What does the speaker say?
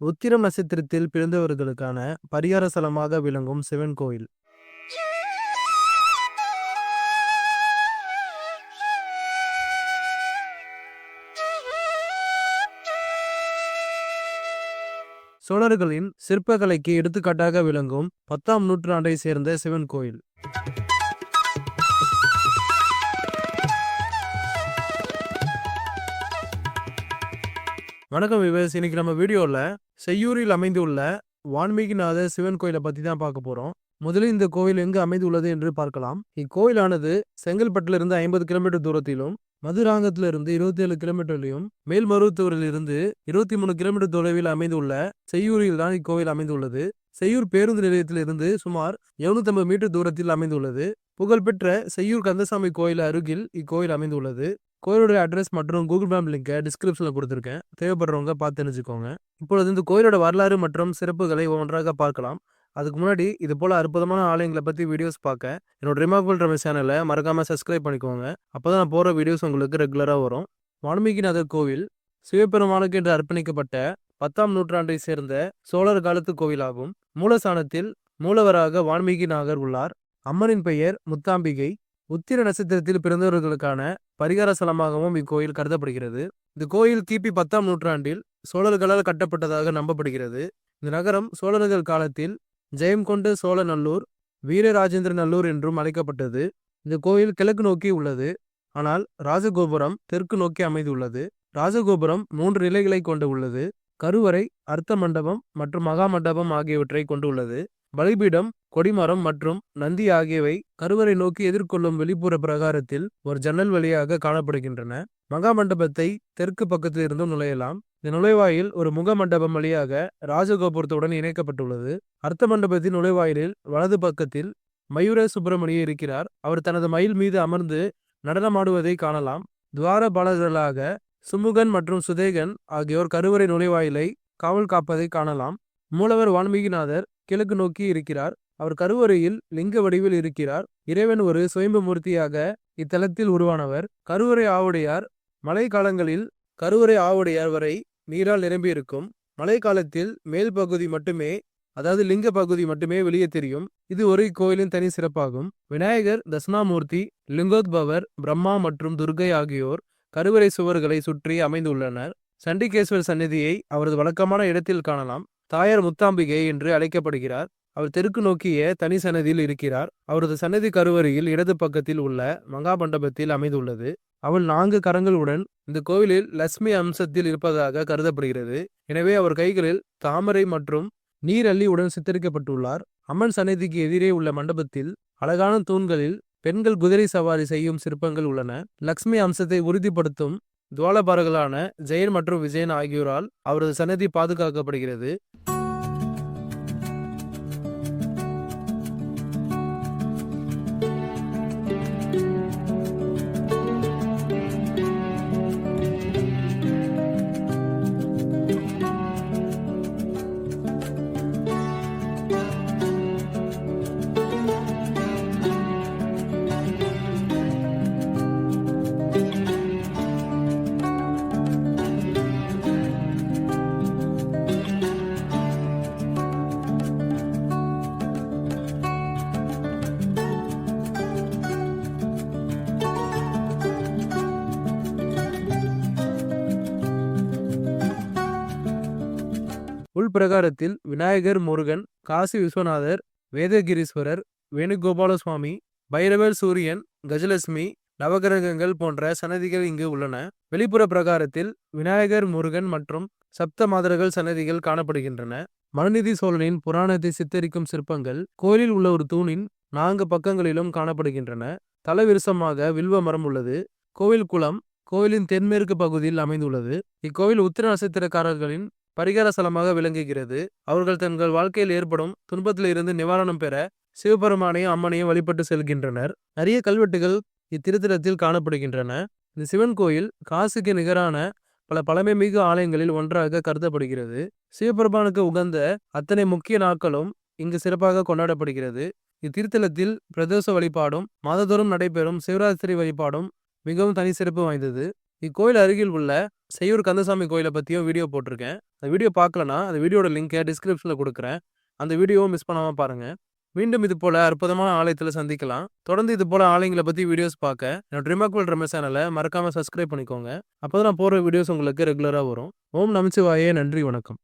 உத்திரம் நட்சத்திரத்தில் பிறந்தவர்களுக்கான பரிகார ஸ்தலமாக விளங்கும் சிவன் கோயில். சோழர்களின் சிற்பக்கலைக்கு எடுத்துக்காட்டாக விளங்கும் பத்தாம் நூற்றாண்டை சேர்ந்த சிவன் கோயில். வணக்கம் விவேஸ் இன்னைக்கு நம்ம வீடியோவில் செய்யூரில் அமைந்துள்ள வான்மீகிநாத சிவன் கோயிலை பற்றி தான் பார்க்க போகிறோம் முதலில் இந்த கோயில் எங்கு அமைந்துள்ளது என்று பார்க்கலாம். இக்கோயிலானது செங்கல்பட்டிலிருந்து ஐம்பது கிலோமீட்டர் தூரத்திலும் மதுராங்கத்திலிருந்து இருபத்தி ஏழு கிலோமீட்டர்லையும் மேல்மருவத்தூரில் இருந்து இருபத்தி மூணு கிலோமீட்டர் தொலைவில் அமைந்துள்ள செய்யூரில் தான் இக்கோயில் அமைந்துள்ளது. செய்யூர் பேருந்து நிலையத்திலிருந்து சுமார் 750 மீட்டர் தூரத்தில் அமைந்துள்ளது. புகழ்பெற்ற செய்யூர் கந்தசாமி கோயில் அருகில் இக்கோயில் அமைந்துள்ளது. கோயிலோட அட்ரஸ் மற்றும் கூகுள் மேப் லிங்கை டிஸ்கிரிப்ஷனில் கொடுத்துருக்கேன். தேவைப்படுறவங்க பார்த்து தெரிஞ்சுக்கோங்க. இப்பொழுது இந்த கோயிலோட வரலாறு மற்றும் சிறப்புகளை ஒன்றாக பார்க்கலாம். அதுக்கு முன்னாடி இது போல அற்புதமான ஆலயங்களை பற்றி வீடியோஸ் பார்க்க என்னோட ரிமார்பிள் ரமேஷ் சேனலை மறக்காமல் சப்ஸ்கிரைப் பண்ணிக்கோங்க. அப்போ தான் நான் போகிற வீடியோஸ் உங்களுக்கு ரெகுலராக வரும். வால்மீகிநாதர் கோவில் சிவபெருமானுக்கு என்று அர்ப்பணிக்கப்பட்ட பத்தாம் நூற்றாண்டை சேர்ந்த சோழர் காலத்து கோவிலாகும். மூலஸ்தானத்தில் மூலவராக வால்மீகிநாதர் உள்ளார். அம்மனின் பெயர் முத்தாம்பிகை. உத்திர நட்சத்திரத்தில் பிறந்தவர்களுக்கான பரிகார ஸ்தலமாகவும் இக்கோயில் கருதப்படுகிறது. இந்த கோயில் கிபி பத்தாம் நூற்றாண்டில் சோழர்களால் கட்டப்பட்டதாக நம்பப்படுகிறது. இந்த நகரம் சோழர்கள் காலத்தில் ஜெயம் கொண்ட சோழநல்லூர் வீரராஜேந்திர நல்லூர் என்றும் அழைக்கப்பட்டது. இந்த கோயில் கிழக்கு நோக்கி உள்ளது. ஆனால் ராஜகோபுரம் தெற்கு நோக்கி அமைந்துள்ளது. ராஜகோபுரம் மூன்று நிலைகளை கொண்டு உள்ளது. கருவறை அர்த்த மண்டபம் மற்றும் மகா மண்டபம் ஆகியவற்றை கொண்டுள்ளது பலிபீடம் கொடிமரம் மற்றும் நந்தி ஆகியவை கருவறை நோக்கி எதிர்கொள்ளும் வெளிப்புற பிரகாரத்தில் ஒரு ஜன்னல் வழியாக காணப்படுகின்றன. மகா மண்டபத்தை தெற்கு பக்கத்தில் இருந்தும் நுழையலாம். இந்த நுழைவாயில் ஒரு முக மண்டபம் வழியாக ராஜகோபுரத்துடன் இணைக்கப்பட்டுள்ளது. அர்த்த மண்டபத்தின் நுழைவாயிலில் வலது பக்கத்தில் மயூர சுப்பிரமணிய இருக்கிறார். அவர் தனது மயில் மீது அமர்ந்து நடனமாடுவதை காணலாம். துவாரபாலகர்களாக சுமுகன் மற்றும் சுதேகன் ஆகியோர் கருவறை நுழைவாயிலை காவல் காப்பதை காணலாம். மூலவர் வால்மீகிநாதர் கிழக்கு நோக்கி இருக்கிறார். அவர் கருவறையில் லிங்க வடிவில் இருக்கிறார். இறைவன் ஒரு சுயம்பு மூர்த்தியாக இத்தலத்தில் உருவானவர். கருவறை ஆவுடையார் மழை காலங்களில் கருவறை ஆவுடையார் வரை நீரால் நிரம்பியிருக்கும். மழை காலத்தில் மேல் பகுதி மட்டுமே அதாவது லிங்க பகுதி மட்டுமே வெளியே தெரியும். இது ஒரு கோயிலின் தனி சிறப்பாகும். விநாயகர் தஸ்னாமூர்த்தி லிங்கோத்பவர் பிரம்மா மற்றும் துர்கை ஆகியோர் கருவறை சுவர்களை சுற்றி அமைந்துள்ளனர். சண்டிகேஸ்வர் சந்நிதியை அவரது வழக்கமான இடத்தில் காணலாம். தாயார் முத்தாம்பிகை என்று அழைக்கப்படுகிறார். அவர் தெற்கு நோக்கிய தனி சன்னதியில் இருக்கிறார். அவரது சன்னதி கருவறையில் இடது பக்கத்தில் உள்ள மகா மண்டபத்தில் அமைந்துள்ளது. அவள் நான்கு கரங்களுடன் இந்த கோவிலில் லட்சுமி அம்சத்தில் இருப்பதாக கருதப்படுகிறது. எனவே அவர் கைகளில் தாமரை மற்றும் நீரள்ளி உடன் சித்தரிக்கப்பட்டுள்ளார். அம்மன் சன்னதிக்கு எதிரே உள்ள மண்டபத்தில் அழகான தூண்களில் பெண்கள் குதிரை சவாரி செய்யும் சிற்பங்கள் உள்ளன. லக்ஷ்மி அம்சத்தை உறுதிப்படுத்தும் துவாலபாரர்களான ஜெயன் மற்றும் விஜயன் ஆகியோரால் அவரது சன்னதி பாதுகாக்கப்படுகிறது. உள்பிரகாரத்தில் விநாயகர் முருகன் காசி விஸ்வநாதர் வேதகிரீஸ்வரர் வேணுகோபால சுவாமி பைரவர் சூரியன் கஜலட்சுமி நவகிரகங்கள் போன்ற சன்னதிகள் இங்கு உள்ளன. வெளிப்புற பிரகாரத்தில் விநாயகர் முருகன் மற்றும் சப்த மாதர்கள் சன்னதிகள் காணப்படுகின்றன. மனுநிதி சோழனின் புராணத்தை சித்தரிக்கும் சிற்பங்கள் கோயிலில் உள்ள ஒரு தூணின் நான்கு பக்கங்களிலும் காணப்படுகின்றன. தலவிருசமாக வில்வ மரம் உள்ளது. கோவில் குளம் கோயிலின் தென்மேற்கு பகுதியில் அமைந்துள்ளது. இக்கோவில் உத்திர நட்சத்திரக்காரர்களின் பரிகார விளங்குகிறது. அவர்கள் தங்கள் வாழ்க்கையில் ஏற்படும் துன்பத்திலிருந்து நிவாரணம் பெற சிவபெருமானையும் அம்மனையும் வழிபட்டு செல்கின்றனர். நிறைய கல்வெட்டுகள் இத்திருத்தலத்தில் காணப்படுகின்றன. இந்த சிவன் கோயில் காசுக்கு நிகரான பல பழமைமிகு ஆலயங்களில் ஒன்றாக கருதப்படுகிறது. சிவபெருமானுக்கு உகந்த அத்தனை முக்கிய நாட்களும் இங்கு சிறப்பாக கொண்டாடப்படுகிறது. இத்திருத்தலத்தில் பிரதோஷ வழிபாடும் மாதந்தோறும் நடைபெறும் சிவராத்திரி வழிபாடும் மிகவும் தனி சிறப்பு வாய்ந்தது. இக்கோயில் அருகில் உள்ள செய்யூர் கந்தசாமி கோயிலை பற்றியும் வீடியோ போட்டிருக்கேன். அந்த வீடியோ பார்க்கலனா அந்த வீடியோட லிங்கை டிஸ்கிரிப்ஷனில் கொடுக்குறேன். அந்த வீடியோவும் மிஸ் பண்ணாமல் பாருங்கள் மீண்டும் இது போல் அற்புதமான ஆலயத்தில் சந்திக்கலாம். தொடர்ந்து இது போல் ஆலயங்களை பற்றி வீடியோஸ் பார்க்க என்னோட ரிமாக்வல் ரமேஷ் சேனலை மறக்காமல் சப்ஸ்கிரைப் பண்ணிக்கோங்க. அப்போ தான் நான் போகிற வீடியோஸ் உங்களுக்கு ரெகுலராக வரும். ஓம் நமச்சிவாயே நன்றி வணக்கம்.